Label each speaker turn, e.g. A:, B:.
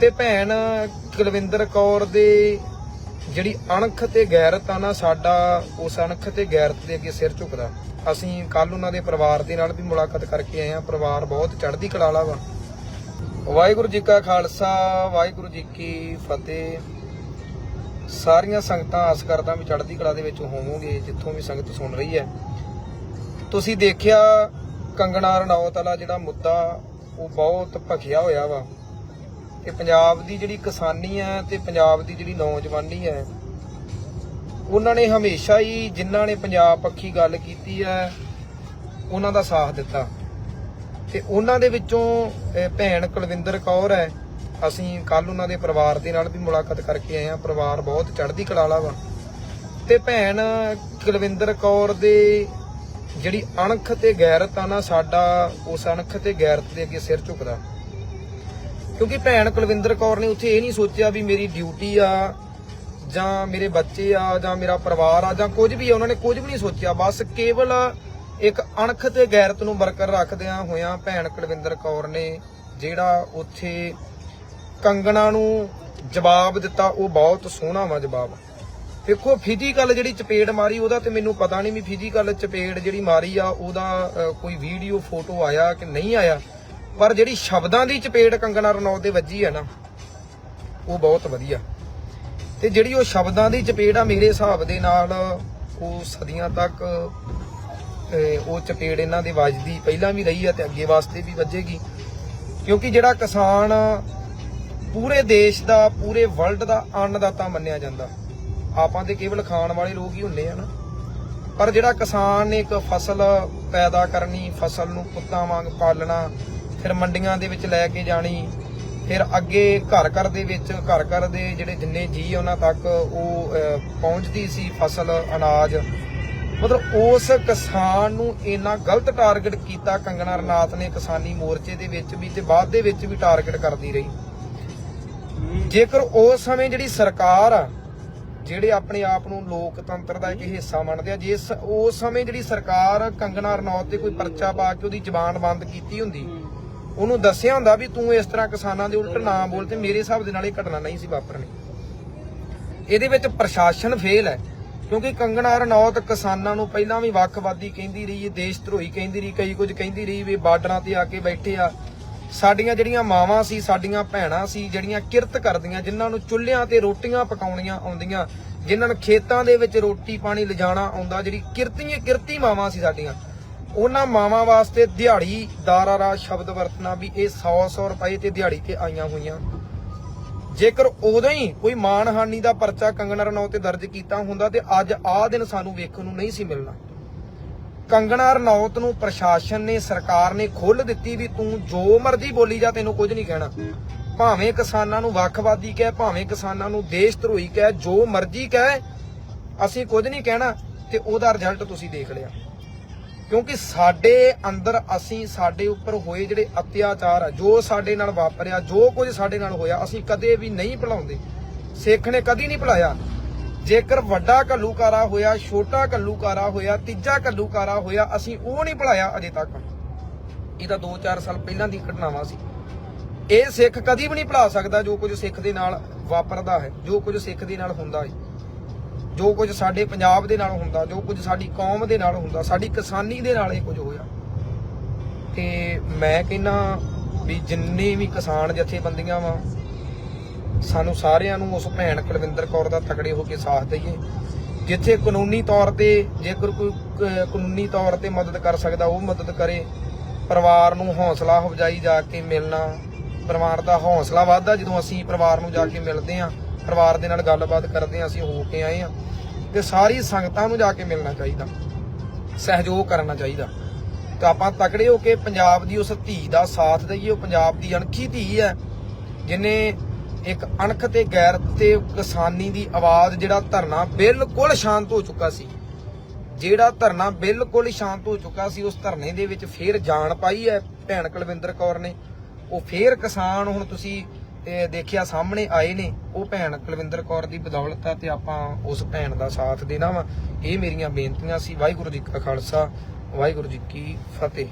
A: ਤੇ ਭੈਣ ਕੁਲਵਿੰਦਰ ਕੌਰ ਦੇ ਜਿਹੜੀ ਅਣਖ ਤੇ ਗੈਰਤ ਆ ਨਾ, ਸਾਡਾ ਉਸ ਅਣਖ ਤੇ ਗੈਰਤ ਦੇ ਅੱਗੇ ਸਿਰ ਝੁਕਦਾ। ਅਸੀਂ ਕੱਲ ਉਹਨਾਂ ਦੇ ਪਰਿਵਾਰ ਦੇ ਨਾਲ ਵੀ ਮੁਲਾਕਾਤ ਕਰਕੇ ਆਏ ਆ ਪਰਿਵਾਰ ਬਹੁਤ ਚੜ੍ਹਦੀ ਕਲਾ ਵਾਲਾ ਵਾ। ਵਾਹਿਗੁਰੂ ਜੀ ਕਾ ਖਾਲਸਾ, ਵਾਹਿਗੁਰੂ ਜੀ ਕੀ ਫਤਿਹ। ਸਾਰੀਆਂ ਸੰਗਤਾਂ ਆਸ ਕਰਦਾ ਵੀ ਚੜ੍ਹਦੀ ਕਲਾ ਦੇ ਵਿੱਚ ਹੋਵੋਗੇ, ਜਿੱਥੋਂ ਵੀ ਸੰਗਤ ਸੁਣ ਰਹੀ ਹੈ। ਤੁਸੀਂ ਦੇਖਿਆ ਕੰਗਣਾ ਰਣੌਤ ਵਾਲਾ ਜਿਹੜਾ ਮੁੱਦਾ, ਉਹ ਬਹੁਤ ਭਖਿਆ ਹੋਇਆ ਵਾ। ਕਿ ਪੰਜਾਬ ਦੀ ਜਿਹੜੀ ਕਿਸਾਨੀ ਹੈ ਤੇ ਪੰਜਾਬ ਦੀ ਜਿਹੜੀ ਨੌਜਵਾਨੀ ਹੈ, ਉਹਨਾਂ ਨੇ ਹਮੇਸ਼ਾ ਹੀ ਜਿਨ੍ਹਾਂ ਨੇ ਪੰਜਾਬ ਪੱਖੀ ਗੱਲ ਕੀਤੀ ਹੈ, ਉਹਨਾਂ ਦਾ ਸਾਥ ਦਿੱਤਾ। ਤੇ ਉਹਨਾਂ ਦੇ ਵਿੱਚੋਂ ਭੈਣ ਕੁਲਵਿੰਦਰ ਕੌਰ ਹੈ, ਅਸੀਂ ਕੱਲ ਉਹਨਾਂ ਦੇ ਪਰਿਵਾਰ ਦੇ ਨਾਲ ਵੀ ਮੁਲਾਕਾਤ ਕਰਕੇ ਆਏ ਆ ਪਰਿਵਾਰ ਬਹੁਤ ਚੜ੍ਹਦੀ ਕਲਾ ਵਾਲਾ ਵਾ। ਤੇ ਭੈਣ ਕੁਲਵਿੰਦਰ ਕੌਰ ਦੇ ਜਿਹੜੀ ਅਣਖ ਤੇ ਗੈਰਤ ਆ ਨਾ, ਸਾਡਾ ਉਸ ਅਣਖ ਤੇ ਗੈਰਤ ਦੇ ਅੱਗੇ ਸਿਰ ਝੁਕਦਾ। ਕਿਉਂਕਿ ਭੈਣ ਕੁਲਵਿੰਦਰ ਕੌਰ ਨੇ ਉੱਥੇ ਇਹ ਨਹੀਂ ਸੋਚਿਆ ਵੀ ਮੇਰੀ ਡਿਊਟੀ ਆ, ਜਾਂ ਮੇਰੇ ਬੱਚੇ ਆ, ਜਾਂ ਮੇਰਾ ਪਰਿਵਾਰ ਆ, ਜਾਂ ਕੁਝ ਵੀ ਆ, ਉਹਨਾਂ ਨੇ ਕੁਝ ਵੀ ਨਹੀਂ ਸੋਚਿਆ। ਬਸ ਕੇਵਲ ਇੱਕ ਅਣਖ ਤੇ ਗੈਰਤ ਨੂੰ ਬਰਕਰ ਰੱਖਦਿਆਂ ਹੋਇਆਂ ਭੈਣ ਕੁਲਵਿੰਦਰ ਕੌਰ ਨੇ ਜਿਹੜਾ ਉੱਥੇ ਕੰਗਣਾ ਨੂੰ ਜਵਾਬ ਦਿੱਤਾ, ਉਹ ਬਹੁਤ ਸੋਹਣਾ ਵਾ ਜਵਾਬ। ਦੇਖੋ ਫਿਜ਼ੀਕਲ ਜਿਹੜੀ ਚਪੇੜ ਮਾਰੀ, ਉਹਦਾ ਤੇ ਮੈਨੂੰ ਪਤਾ ਨਹੀਂ ਵੀ ਫਿਜ਼ੀਕਲ ਚਪੇੜ ਜਿਹੜੀ ਮਾਰੀ ਆ, ਉਹਦਾ ਕੋਈ ਵੀਡੀਓ ਫੋਟੋ ਆਇਆ ਕਿ ਨਹੀਂ ਆਇਆ। ਪਰ ਜਿਹੜੀ ਸ਼ਬਦਾਂ ਦੀ ਚਪੇੜ ਕੰਗਣਾ ਰਣੌਤ ਦੇ ਵੱਜੀ ਹੈ ਨਾ, ਉਹ ਬਹੁਤ ਵਧੀਆ। ਤੇ ਜਿਹੜੀ ਉਹ ਸ਼ਬਦਾਂ ਦੀ ਚਪੇੜ ਆ ਮੇਰੇ ਹਿਸਾਬ ਦੇ ਨਾਲ, ਉਹ ਸਦੀਆਂ ਤੱਕ ਉਹ ਚਪੇੜ ਇਹਨਾਂ ਦੇ ਵੱਜਦੀ ਪਹਿਲਾਂ ਵੀ ਰਹੀ ਆ ਤੇ ਅੱਗੇ ਵਾਸਤੇ ਵੀ ਵੱਜੇਗੀ। ਕਿਉਂਕਿ ਜਿਹੜਾ ਕਿਸਾਨ ਪੂਰੇ ਦੇਸ਼ ਦਾ, ਪੂਰੇ ਵਰਲਡ ਦਾ ਅੰਨਦਾਤਾ ਮੰਨਿਆ ਜਾਂਦਾ। ਆਪਾਂ ਤੇ ਕੇਵਲ ਖਾਣ ਵਾਲੇ ਲੋਕ ਹੀ ਹੁੰਦੇ ਆ ਨਾ। ਪਰ ਜਿਹੜਾ ਕਿਸਾਨ ਨੇ ਇੱਕ ਫਸਲ ਪੈਦਾ ਕਰਨੀ, ਫਸਲ ਨੂੰ ਪੁੱਤਾਂ ਵਾਂਗ ਪਾਲਣਾ ਫਿਰ ਮੰਡੀਆਂ ਦੇ ਵਿੱਚ ਲੈ ਕੇ ਜਾਣੀ, ਫਿਰ ਅੱਗੇ ਘਰ ਘਰ ਦੇ ਵਿੱਚ, ਘਰ ਘਰ ਦੇ ਜਿਹੜੇ ਜਿੰਨੇ ਜੀ ਉਹਨਾਂ ਤੱਕ ਉਹ ਪਹੁੰਚਦੀ ਸੀ ਫਸਲ, ਅਨਾਜ। ਮਤਲਬ ਉਸ ਕਿਸਾਨ ਨੂੰ ਇੰਨਾ ਗਲਤ ਟਾਰਗੇਟ ਕੀਤਾ ਕੰਗਣਾ ਰਣਾਤ ਨੇ ਕਿਸਾਨੀ ਮੋਰਚੇ ਦੇ ਵਿੱਚ ਵੀ ਤੇ ਬਾਅਦ ਦੇ ਵਿੱਚ ਵੀ ਟਾਰਗੇਟ ਕਰਦੀ ਰਹੀ। ਜੇਕਰ ਉਸ ਸਮੇਂ ਜਿਹੜੀ ਸਰਕਾਰ ਆ, ਜਿਹੜੇ ਆਪਣੇ ਆਪ ਨੂੰ ਲੋਕਤੰਤਰ ਦਾ ਇੱਕ ਹਿੱਸਾ ਮੰਨਦੇ ਆ, ਜੇ ਉਸ ਸਮੇਂ ਜਿਹੜੀ ਸਰਕਾਰ ਕੰਗਣਾ ਰਣੌਤ ਤੇ ਕੋਈ ਪਰਚਾ ਪਾ ਕੇ ਉਹਦੀ ਜ਼ਬਾਨ ਬੰਦ ਕੀਤੀ ਹੁੰਦੀ ਉਹਨੂੰ ਦੱਸਿਆ ਹੁੰਦਾ ਵੀ ਤੂੰ ਇਸ ਤਰ੍ਹਾਂ ਕਿਸਾਨਾਂ ਦੇ ਉਲਟ ਨਾ ਬੋਲ ਤੇ ਮੇਰੇ ਹਿਸਾਬ ਦੇ ਨਾਲ ਇਹ ਘਟਨਾ ਨਹੀਂ ਸੀ ਵਾਪਰਨੀ। ਇਹਦੇ ਵਿੱਚ ਪ੍ਰਸ਼ਾਸਨ ਫੇਲ ਹੈ, ਕਿਉਂਕਿ ਕੰਗਣਾ ਰਣੌਤ ਕਿਸਾਨਾਂ ਨੂੰ ਪਹਿਲਾਂ ਵੀ ਵੱਖਵਾਦੀ ਕਹਿੰਦੀ ਰਹੀ ਹੈ, ਦੇਸ਼ ਧਰੋਹੀ ਕਹਿੰਦੀ ਰਹੀ, ਕਈ ਕੁਝ ਕਹਿੰਦੀ ਰਹੀ ਵੀ ਬਾਰਡਰਾਂ ਤੇ ਆ ਕੇ ਬੈਠੇ ਆ। ਸਾਡੀਆਂ ਜਿਹੜੀਆਂ ਮਾਵਾਂ ਸੀ, ਸਾਡੀਆਂ ਭੈਣਾਂ ਸੀ, ਜਿਹੜੀਆਂ ਕਿਰਤ ਕਰਦੀਆਂ, ਜਿਨ੍ਹਾਂ ਨੂੰ ਚੁੱਲ੍ਹਿਆਂ ਤੇ ਰੋਟੀਆਂ ਪਕਾਉਣੀਆਂ ਆਉਂਦੀਆਂ, ਜਿਨ੍ਹਾਂ ਨੂੰ ਖੇਤਾਂ ਦੇ ਵਿੱਚ ਰੋਟੀ ਪਾਣੀ ਲਿਜਾਣਾ ਆਉਂਦਾ, ਜਿਹੜੀ ਕਿਰਤੀ ਕਿਰਤੀ ਮਾਵਾਂ ਸੀ ਸਾਡੀਆਂ ਉਹਨਾਂ ਮਾਵਾਂ ਵਾਸਤੇ ਦਿਹਾੜੀਦਾਰ ਵਾਲਾ ਸ਼ਬਦ ਵਰਤਣਾ ਵੀ ਇਹ 100 100 ਰੁਪਏ ਤੇ ਦਿਹਾੜੀ ਤੇ ਆਈਆਂ ਹੋਈਆਂ। ਜੇਕਰ ਉਦੋਂ ਹੀ ਕੋਈ ਮਾਨਹਾਨੀ ਦਾ ਪਰਚਾ ਕੰਗਣਾ ਰਣੌਤ ਤੇ ਦਰਜ ਕੀਤਾ ਹੁੰਦਾ ਤੇ ਅੱਜ ਆਹ ਦਿਨ ਸਾਨੂੰ ਵੇਖਣ ਨੂੰ ਨਹੀਂ ਸੀ ਮਿਲਣਾ। ਕੰਗਣਾ ਰਣੌਤ ਨੂੰ ਪ੍ਰਸ਼ਾਸਨ ਨੇ, ਸਰਕਾਰ ਨੇ ਖੁੱਲ ਦਿੱਤੀ ਵੀ ਤੂੰ ਜੋ ਮਰਜ਼ੀ ਬੋਲੀ ਜਾ, ਤੈਨੂੰ ਕੁਝ ਨਹੀਂ ਕਹਿਣਾ। ਭਾਵੇਂ ਕਿਸਾਨਾਂ ਨੂੰ ਵੱਖਵਾਦੀ ਕਹਿ, ਭਾਵੇਂ ਕਿਸਾਨਾਂ ਨੂੰ ਦੇਸ਼ ਧਰੋਹੀ ਕਹਿ, ਜੋ ਮਰਜ਼ੀ ਕਹਿ, ਅਸੀਂ ਕੁਝ ਨਹੀਂ ਕਹਿਣਾ ਤੇ ਉਹਦਾ ਰਿਜ਼ਲਟ ਤੁਸੀਂ ਦੇਖ ਲਿਆ। ਕਿਉਂਕਿ ਸਾਡੇ ਅੰਦਰ ਅਸੀਂ ਸਾਡੇ ਉੱਪਰ ਹੋਏ ਜਿਹੜੇ ਅਤਿਆਚਾਰ ਆ, ਜੋ ਸਾਡੇ ਨਾਲ ਵਾਪਰਿਆ, ਜੋ ਕੁਝ ਸਾਡੇ ਨਾਲ ਹੋਇਆ, ਅਸੀਂ ਕਦੇ ਵੀ ਨਹੀਂ ਭੁਲਾਉਂਦੇ। ਸਿੱਖ ਨੇ ਕਦੀ ਨਹੀਂ ਭੁਲਾਇਆ। ਜੇਕਰ ਵੱਡਾ ਕੱਲੂਕਾਰਾ ਹੋਇਆ, ਛੋਟਾ ਕੱਲੂਕਾਰਾ ਹੋਇਆ, ਤੀਜਾ ਕੱਲੂਕਾਰਾ ਹੋਇਆ, ਅਸੀਂ ਉਹ ਨਹੀਂ ਭੁਲਾਇਆ ਅਜੇ ਤੱਕ। ਇਹ ਤਾਂ 2-4 ਸਾਲ ਪਹਿਲਾਂ ਦੀ ਘਟਨਾਵਾਂ ਸੀ। ਇਹ ਸਿੱਖ ਕਦੀ ਵੀ ਨਹੀਂ ਭੁਲਾ ਸਕਦਾ ਜੋ ਕੁਝ ਸਿੱਖ ਦੇ ਨਾਲ ਵਾਪਰਦਾ ਹੈ, ਜੋ ਕੁਝ ਸਿੱਖ ਦੇ ਨਾਲ ਹੁੰਦਾ ਹੈ। ਜੋ ਕੁਝ ਸਾਡੇ ਪੰਜਾਬ ਦੇ ਨਾਲ ਹੁੰਦਾ, ਜੋ ਕੁਝ ਸਾਡੀ ਕੌਮ ਦੇ ਨਾਲ ਹੁੰਦਾ, ਸਾਡੀ ਕਿਸਾਨੀ ਦੇ ਨਾਲ ਇਹ ਕੁਝ ਹੋਇਆ। ਤੇ ਮੈਂ ਕਹਿੰਨਾ ਵੀ ਜਿੰਨੇ ਵੀ ਕਿਸਾਨ ਜਥੇਬੰਦੀਆਂ ਵਾ, ਸਾਨੂੰ ਸਾਰਿਆਂ ਨੂੰ ਉਸ ਭੈਣ ਕੁਲਵਿੰਦਰ ਕੌਰ ਦਾ ਤਕੜੇ ਹੋ ਕੇ ਸਾਥ ਦਈਏ। ਜਿੱਥੇ ਕਾਨੂੰਨੀ ਤੌਰ ਤੇ, ਜੇਕਰ ਕੋਈ ਕਾਨੂੰਨੀ ਤੌਰ ਤੇ ਮਦਦ ਕਰ ਸਕਦਾ, ਉਹ ਮਦਦ ਕਰੇ। ਪਰਿਵਾਰ ਨੂੰ ਹੌਸਲਾ ਅਫਜਾਈ ਜਾ ਕੇ ਮਿਲਣਾ, ਪਰਿਵਾਰ ਦਾ ਹੌਸਲਾ ਵੱਧਦਾ ਜਦੋਂ ਅਸੀਂ ਪਰਿਵਾਰ ਨੂੰ ਜਾ ਕੇ ਮਿਲਦੇ ਆਂ। ਪਰਿਵਾਰ ਦੇ ਨਾਲ ਗੱਲਬਾਤ ਕਰਦੇ ਆਂ ਅਸੀਂ ਹੋ ਕੇ ਆਏ ਆਂ ਤੇ ਸਾਰੀ ਸੰਗਤਾਂ ਨੂੰ ਜਾ ਕੇ ਮਿਲਣਾ ਚਾਹੀਦਾ, ਸਹਿਯੋਗ ਕਰਨਾ ਚਾਹੀਦਾ। ਤਾਂ ਆਪਾਂ ਤਕੜੇ ਹੋ ਕੇ ਪੰਜਾਬ ਦੀ ਉਸ ਧੀ ਦਾ ਸਾਥ ਦਈਏ, ਉਹ ਪੰਜਾਬ ਦੀ ਅਣਖੀ ਧੀ ਹੈ, ਜਿਨੇ ਇੱਕ ਅਣਖ ਤੇ ਗੈਰ ਤੇ ਕਿਸਾਨੀ ਦੀ ਆਵਾਜ਼ ਜਿਹੜਾ ਧਰਨਾ ਬਿਲਕੁਲ ਸ਼ਾਂਤ ਹੋ ਚੁੱਕਾ ਸੀ। ਜਿਹੜਾ ਧਰਨਾ ਬਿਲਕੁਲ ਸ਼ਾਂਤ ਹੋ ਚੁੱਕਾ ਸੀ, ਉਸ ਧਰਨੇ ਦੇ ਵਿੱਚ ਫੇਰ ਜਾਨ ਪਾਈ ਹੈ, ਭੈਣ ਕੁਲਵਿੰਦਰ ਕੌਰ ਨੇ। ਉਹ ਫੇਰ ਕਿਸਾਨ, ਹੁਣ ਤੁਸੀਂ ਤੇ ਦੇਖਿਆ ਸਾਹਮਣੇ ਆਏ ਨੇ ਉਹ ਭੈਣ ਕੁਲਵਿੰਦਰ ਕੌਰ ਦੀ ਬਦੌਲਤ ਆ ਤੇ ਆਪਾਂ ਉਸ ਭੈਣ ਦਾ ਸਾਥ ਦੇਣਾ ਵਾ। ਇਹ ਮੇਰੀਆਂ ਬੇਨਤੀਆਂ ਸੀ। ਵਾਹਿਗੁਰੂ ਜੀ ਕਾ ਖਾਲਸਾ, ਵਾਹਿਗੁਰੂ ਜੀ ਕੀ ਫਤਿਹ।